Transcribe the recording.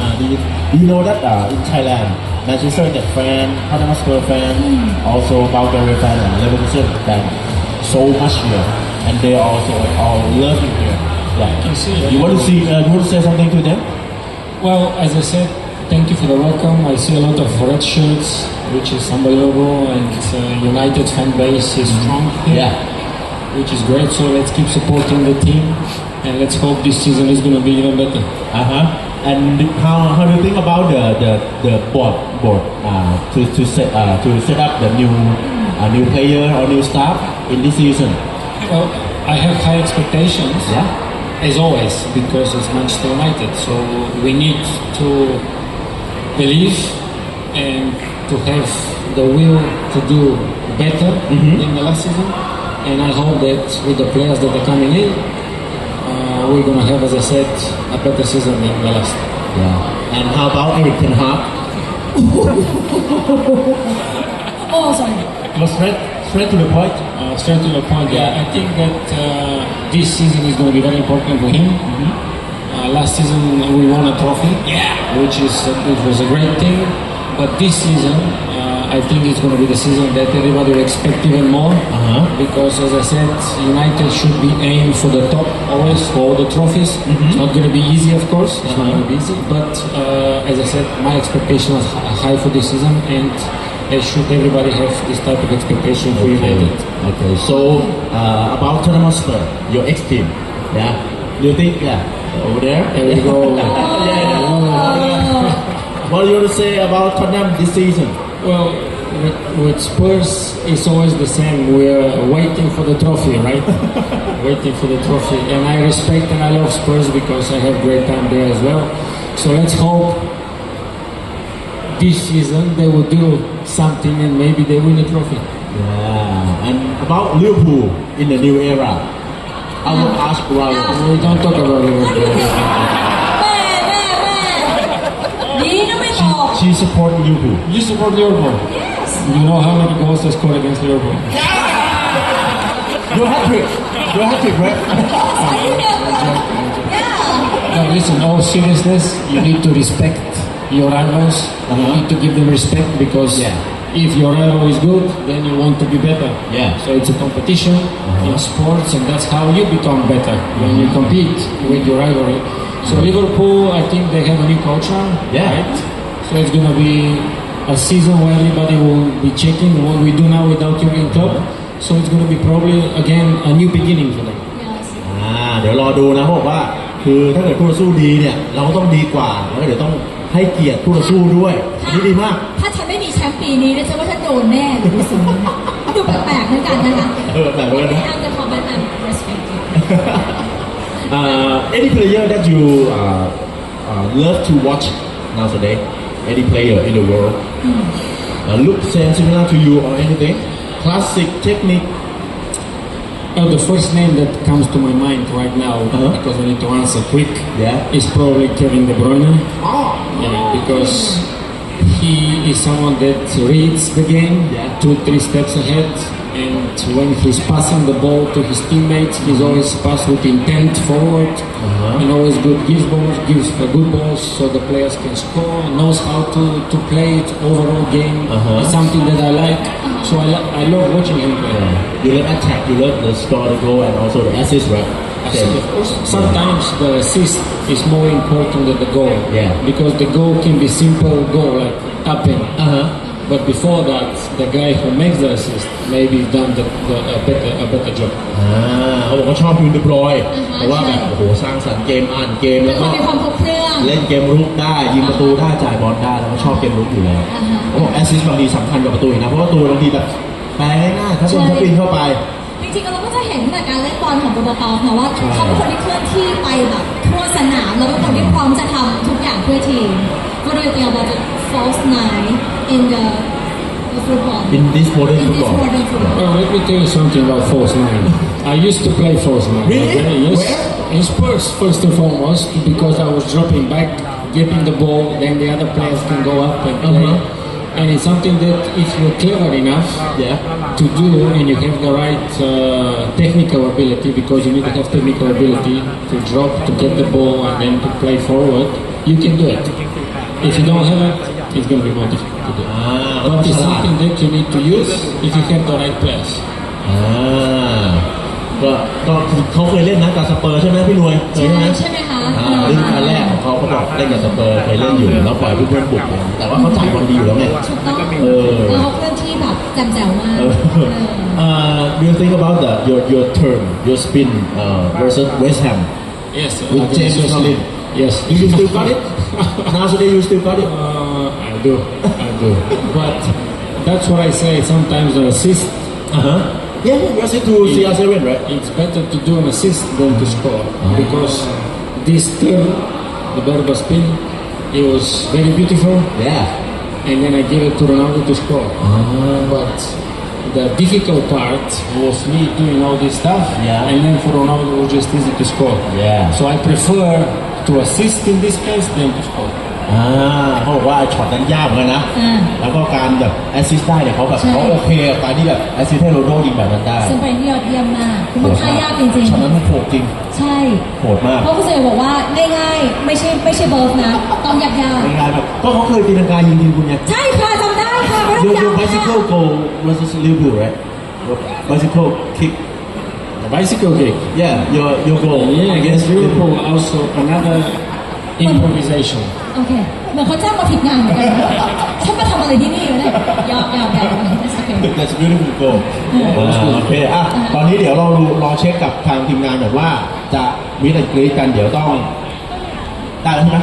Uh, do, you, do you know that uh, in Thailand, Manchester United fan, Tottenham Hotspur fan, also Bulgaria fan and Leverkusen fan, so much here, and they also all love you here. Yeah. can see. You want to see? Uh, you want to say something to them? Well, as I said, thank you for the welcome. I see a lot of red shirts, which is unbelievable, and uh, United fan base is strong here, Yeah. which is great. So let's keep supporting the team, and let's hope this season is going to be even better. Uh huh. And how how do you think about the the, the board board uh, to to set uh, to set up the new uh, new player or new staff in this season? Well, I have high expectations. Yeah. As always, because it's Manchester United, so we need to believe and to have the will to do better than the last season. And I hope that with the players that are coming in, uh, we're gonna have, as I said, a better season than the last. Yeah. And how about Eric Ten Hag? Oh sorry Go straight straight to the point. Uh, straight to the point, yeah. I think that uh, this season is going to be very important for him. Uh, last season we won a trophy, Yeah. which is it was a great thing. But this season, uh, I think it's going to be the season that everybody will expect even more. Uh-huh. Because as I said, United should be aimed for the top always for all the trophies. It's not going to be easy, of course. It's not going to be easy. But uh, as I said, my expectation was high for this season, and they should everybody have this type of expectation for United. Okay. So uh, about Tottenham Hotspur, your ex team. Yeah. Do you think? Yeah. Over there. There we go. Yeah. What do you want to say about Tottenham this season? Well, with, with Spurs, it's always the same. We're waiting for the trophy, right? waiting for the trophy. And I respect and I love Spurs because I have great time there as well. So let's hope this season they will do something and maybe they win the trophy. Yeah. And about Liverpool in the new era. I will ask Raul. We don't talk about it. She support Liverpool. You support Liverpool? Yes. You know how many goals they scored against Liverpool? Yeah. You're happy. You're happy, right? yeah. No, listen, all seriousness, you need to respect your rivals. You need to give them respect because yeah. if your rival is good, then you want to be better. Yeah. So it's a competition uh-huh. in sports, and that's how you become better when you mm-hmm. compete with your rivalry. So mm-hmm. Liverpool, I think they have a new culture. Yeah. Right? So it's gonna be a season where everybody will be checking what we do now without Jurgen Klopp. So it's gonna be probably again a new beginning for them. yes อ่าเดี๋ยวรอดูนะเขาบอกว่า คือถ้าเกิดคู่ต่อสู้ดีเนี่ย เราก็ต้องดีกว่า แล้วก็เดี๋ยวต้องให้เกียรติคู่ต่อสู้ด้วยอันนี้ดีมาก ถ้าฉันไม่มีแชมป์ปีนี้นะฉันว่าฉันโดนแน่เลยที่สุดดูแปลกๆเหมือนกันนะคะเออแปลกเหมือนกันนะ I'm the comment I'm respect you uh, any player that you uh, uh, love to watch nowadays any player in the world uh, look same similar to you or anything classic technique Well, the first name that comes to my mind right now, Uh-huh. because we need to answer quick, Yeah. is probably Kevin De Bruyne. oh Yeah, because he is someone that reads the game Yeah. two, three steps ahead, and when he's passing the ball to his teammates, he's always pass with intent forward, Uh-huh. and always good gives balls, gives good balls so the players can score. Knows how to, to play it overall game. Uh-huh. It's something that I like, so I, lo- I love watching him play. you love attack you love the score the goal and also the assist right sometimes the assist is more important than the goal. Yeah. Because the goal can be simple goal like tapping. uh-huh But before that, the guy who makes the assist maybe done the, the, a better a better job. อ่าเขาบอกว่าชอบพิมพ์เดบรอยอือฮะเพราะว่าแบบใช่โอ้โหสร้างสรรค์เกมอ่านเกมเป็แล้นวคก็นมีความครบเครื่องเล่นเกมรุกได้ยิงประตูได้จ่ายบอลได้แล้วก็ชอบเกมรุกอยู่แล้วอ่าฮะเขาบอกแอสซิสต์บางทีสำคัญกว่าประตูอีกนะเพราะว่าประตูบางทีแบบแปลง่ายๆถ้าเป็นใช่ถ้าปีนเข้าไปจริงๆเราก็จะเห็นตั้งแต่การเล่นบอลของโบปาค่ะว่าใช่เขาเป็นคนที่เคลื่อนที่ไปแบบทั่วสนามแล้วเป็นคนที่พร้อมจะทำทุกอย่างเพื่อทีม What do you think about the false nine in the the football in this modern in this football modern football Well, let me tell you something about false nine. I used to play false nine. Really? okay? Yes. Where? In Spurs, first and foremost, because I was dropping back, getting the ball, then the other players can go up and play. Uh-huh. And it's something that if you're clever enough Yeah. to do and you have the right uh, technical ability, because you need to have technical ability to drop, to get the ball, and then to play forward, you can do it. If you don't have it, it's going to be more difficult to do. อ่าก็ But ฉ it's ลาด something that you need to use if you have the right players. อ่าก็ก็เขาเคยเล่นนะกับสเปอร์ใช่ไหมพี่นวยเคย ใช่ ใช่ไหม ใช่ไหมคะ อ่าฤดูกาลแรกของเขาเขาบอกเล่นกับสเปอร์เคยเล่นอยู่แล้วปล่อยเพื่อนๆบุกกันแต่ว่าเขาจ่ายบอลดีอยู่แล้วไง ถูกต้อง เออ แล้วเขาเคลื่อนที่แบบแจ่มแจ๋วมาก เออ เออ uh, do you think about the your your turn your spin uh, versus West Ham Yes, with against James West Ham. Collins Yes. you still got it now today you still got it Uh, I do, I do. But that's what I say. Sometimes an assist, uh-huh yeah you are to CR7 right it's better to do an assist than to score because this turn, the Berba spin, it was very beautiful, yeah and then I gave it to Ronaldo to score. But the difficult part was me doing all this stuff, Yeah. and then for Ronaldo it was just easy to score. Yeah. So I prefer to assist in this case than to score. อ่าเขาบอกว่าไอ้ช็อตนั้นยากเหมือนกันนะ อ่าแล้วก็การแบบแอสซิสต์ได้เนี่ยเขาแบบใช่ เขาโอเคกับการที่แบบแอสซิสต์ให้โรนัลโดยิงแบบนั้นได้ซึ่งเป็นที่ยอดเยี่ยมมากคือมันท่ายากจริงช็อตนั้นมันโหดจริงๆ ใช่ โหดมากเพราะคุณเสกบอกว่าง่ายๆ ไม่ใช่ไม่ใช่เบิร์ฟนะ ต้องยากในการแบบก็เขาเคยตีลังกายิงทีมคุณไง ๆ ใช่ค่ะจำได้ค่ะไม่ต้โยองโย่ยาก bicycle goal versus Liverpool right bicycle kick The bicycle kick. yeah your your goal Yeah, against Liverpool, also another improvisation. โอเคเหมือนเขาจ้างมาผิดงานเหมือนกันนะฉันมาทำอะไรที่นี่วะเนี่ยยอมยอมยอมโอเค That's beautiful goal อ่าโอเคอะตอนนี้เดี๋ยวเรารอเช็คกับทางทีมงานแบบว่าจะมีแต่กรีดกันเดี๋ยวต้องได้แล้วใช่ไหม